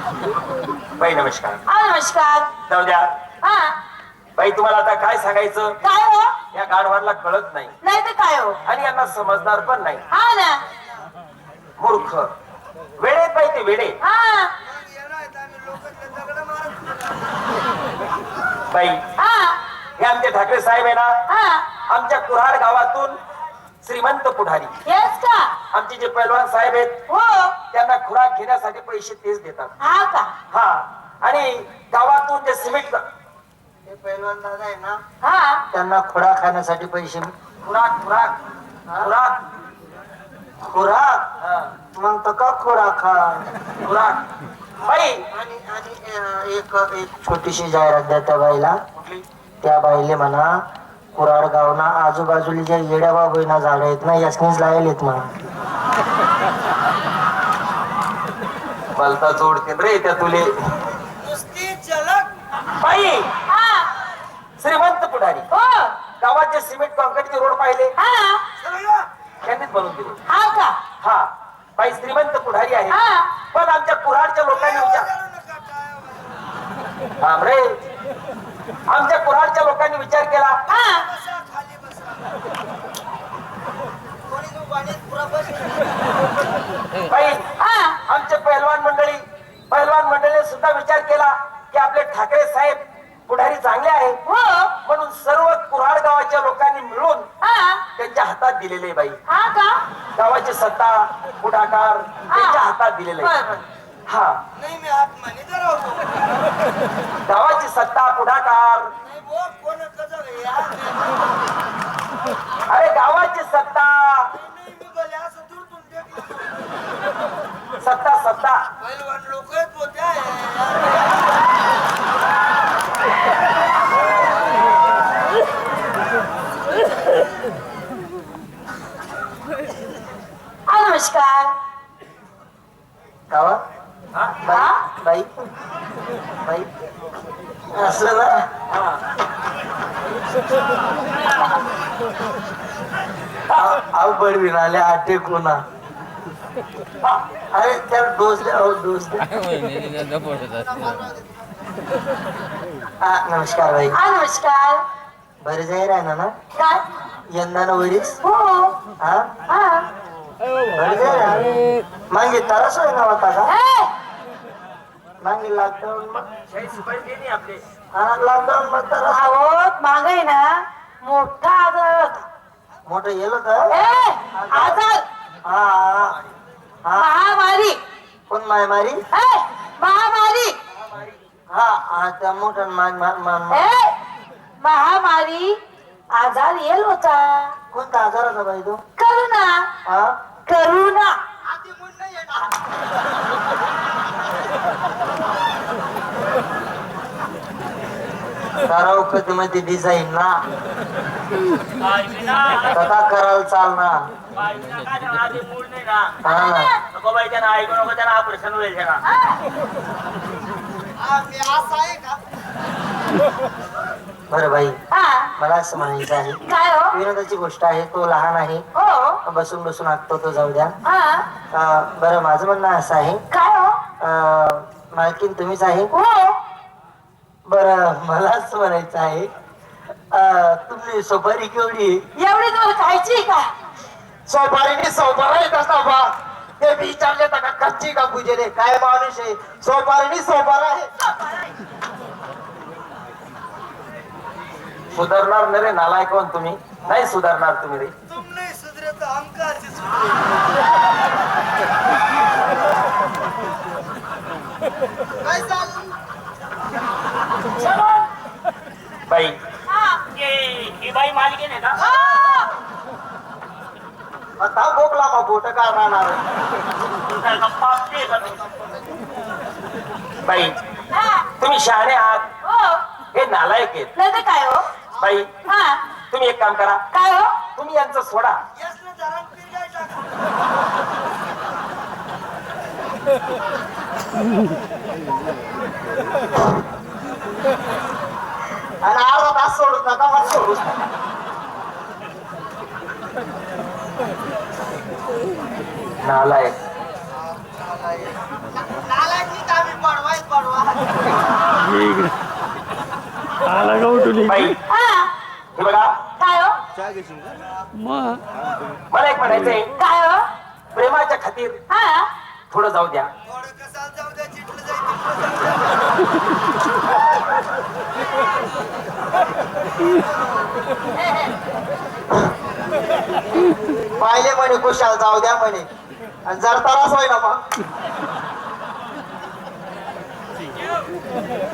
बाई नमस्कार. हा नमस्कार. जाऊ द्या. हा. बाई तुम्हाला आता काय सांगायचं? काय हो? या गाढवाला कळत नाही. नाही तर काय हो? आणि यांना समजणार पण नाही. हा ना. मूर्ख. वेडे बाई ते हा. बाई हा. हे आमचे ठाकरे साहेब आहे ना? हा. आमच्या कुऱ्हाड गावातून श्रीमंत पुढारी. हेच का? आमचे जे पैलवान साहेब आहेत हो. घेण्यासाठी पैसे तेच देतात. हा का? हा. आणि गावातून जे सिमेंट हे पैलवान दादा आहे ना हा. त्यांना खुडा खाण्यासाठी पैसे खुराक खुराक खुराक. खुराक? हा, मग तर का खुडा खा खुराक. बाई. आणि आणि अं, एक एक छोटीशी जाहिरात द्या त्या बाईला. कुठली? त्या बाईले म्हणा कुराड गावना आजूबाजूला जे येड्या बाबूना झाड आहेत ना यासनीच लायलेत म्हणा. मलता जोडते रे त्या तुले बाई हा. श्रीमंत पुढारी. हो. गावात जे सिमेंट कॉन्क्रीटचे रोड पाहिले हा. त्यांनीच बनवून दिले. हा का? हा. बाई श्रीमंत पुढारी आहे. हा. पण आमच्या कुऱ्हाडच्या लोकांनी विचार रे. आमच्या कुऱ्हाडच्या लोकांनी विचार केला हा बाई हा आमचे पैलवान मंडळी पैलवान मंडळीने सुद्धा विचार केला की आपले ठाकरे साहेब पुढारी चांगले आहे हो. म्हणून सर्व कुऱ्हाड गावाच्या लोकांनी मिळून हा. त्यांच्या हातात दिलेले बाई. हा गावाची सत्ता पुढाकार त्यांच्या हातात दिलेले. हा. नाही मी आत मॅनेजर होतो गावाची सत्ता पुढाकार नाही बुवा, कोण कसं यार अरे गावाची सत्ता नाही मी बोले असं दूरतून देखलं सत्ता सत्ता पैलवान लोक आहेत होत्या यार. हा नमस्कार गावा हा? हा बाई बाई असं ना? आव बडवीन आले आटे कोणा? अरे त्याला डोस द्या अहो, डोस द्या हा नमस्कार बाई. हा नमस्कार. बरे जाहीर आहे ना? ना काय? यंदा ना वरीच हो. हा? हा. बरे जाहीर आहे मागे तरस आहे ना होता का? ए, मागे लॉकडाऊन मग हा लॉकडाऊन मग मागे ना मोठा आजार होता मोठं गेलं तर ए आजार हा हा. हा. महामारी. कोण माय मारी ए महामारी. हा त्या मोठ्या मान महामारी. आजार येल होता. कोणता आजार होता बाई तो? करुणा. हा? करुणा. कराव कधी डिझाईन ना. कथा करायला चाल ना. बरं बाई हा. मला असं म्हणायचं आहे. हो? विनोदाची गोष्ट आहे तो लहान आहे. हो. बसून बसून आखतो तो जाऊ द्या. हा. बरं माझं म्हणणं असं आहे. काय हो? मालकीन तुम्हीच आहे? हो. बरं मला असं म्हणायचं आहे. अं, तुमची सुपारी केवढी? एवढी तुम्हाला खायची का? सोपारीने सोपारा येत असता बा ते विचारले का कच्ची का पूजेले? काय माणूस आहे? सोपारीने सोपारा आहे. सुधारणार नाही रे नालायक कोण तुम्ही? नाही सुधारणार तुम्ही रे. तुम नाही सुधरे तर हम कसे सुधरे काय चाललं बाई. ही बाई मालकीन आहे का? आता बोकला मग बोट काय राहणार का? बाई हा. तुम्ही शहाणे आहात. हो. हे नालायक आहेत. नाही तर काय हो? बाई हा. तुम्ही एक काम करा. काय हो? तुम्ही यांचं सोडा. आणि अर्धा तास सोडूच नका मला सोडूच नालायक. आला का उठून बाई. हा. हे बघा. काय हो? मग? मला एक म्हणायचंय. काय हो? प्रेमाच्या खातीर हा. थोडं जाऊ द्या. पाहिले म्हणे कुशाल जाऊ द्या म्हणे. आणि जर तरास होय ना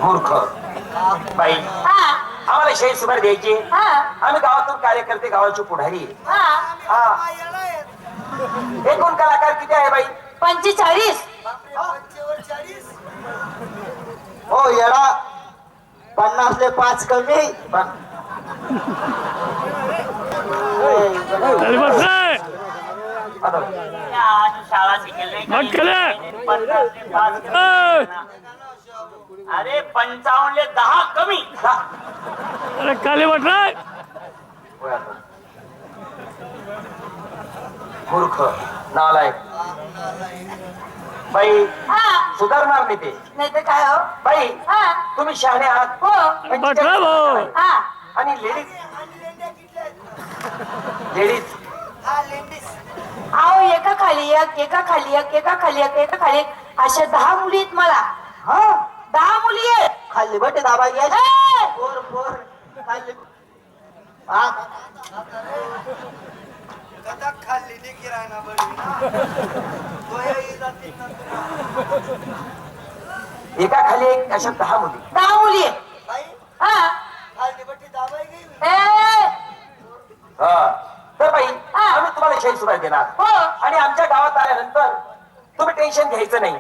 मूर्ख. बाई हा. आम्हाला शाही सुपारी द्यायची. हा. आम्ही गावातून कार्यकर्ते गावाचे पुढारी. हा. हा. एकूण कलाकार किती आहे बाई? पंचेचाळीस. हो येडा. पन्नासले पाच कमी. अरे पंचावन्नले दहा कमी. अरे काली आता. मूर्ख नालायक. बाई हा. सुधारणार नाही ते. नाही तर काय हो? बाई हा. तुम्ही शहाणे आहात. हो. भाऊ हा. आणि लेडीज लेडीज. अहो एका खाली एक एका खाली एक एका खाली एक एका खाली एक. अशा दहा मुली आहेत मला. हा? दहा मुली आहेत. खाल्ली बटे दाबा घ्या. ए! पोर पोर. खाल्ली हा एका खाली एक अशा दहा मुली. दहा मुली आहेत हा! हा. तर बाई. आम्ही तुम्हाला शाही सुपारी देणार. हो. आणि आमच्या गावात आल्यानंतर तुम्ही टेन्शन घ्यायचं नाही.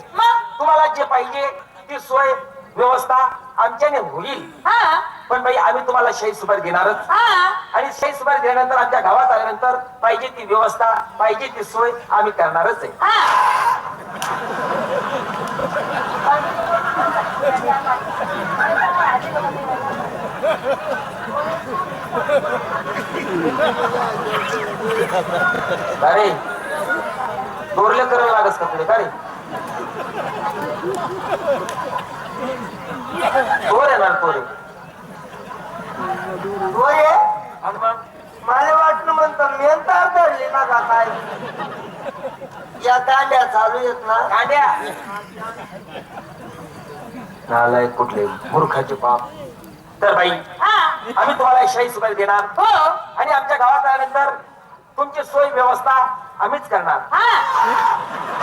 तुम्हाला जे पाहिजे ती सोय व्यवस्था आमच्याने होईल. हा. पण बाई आम्ही तुम्हाला शाही सुपारी देणारच. हा. आणि शाही सुपारी दिल्यानंतर आमच्या गावात आल्यानंतर पाहिजे ती व्यवस्था पाहिजे ती सोय आम्ही करणारच आहे. अरे दोरले करायला लागस का पुढे? का रे तोर येणार तोरे होय आणि मग? म्हणतो मेंतार धरली ना का काय? या दांड्या चालू येत ना. कांड्या नालाय कुठले? मूर्खाचे पाप तर बाई हा. आम्ही तुम्हाला शाही सुपारी देणार. हो. आणि आमच्या गावात आल्यानंतर तुमची सोय व्यवस्था आम्हीच करणार. हा.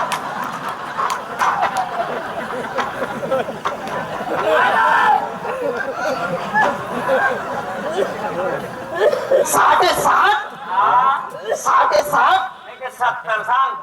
साडे सात हा. साडे सात नाही ते सत्तर सांग.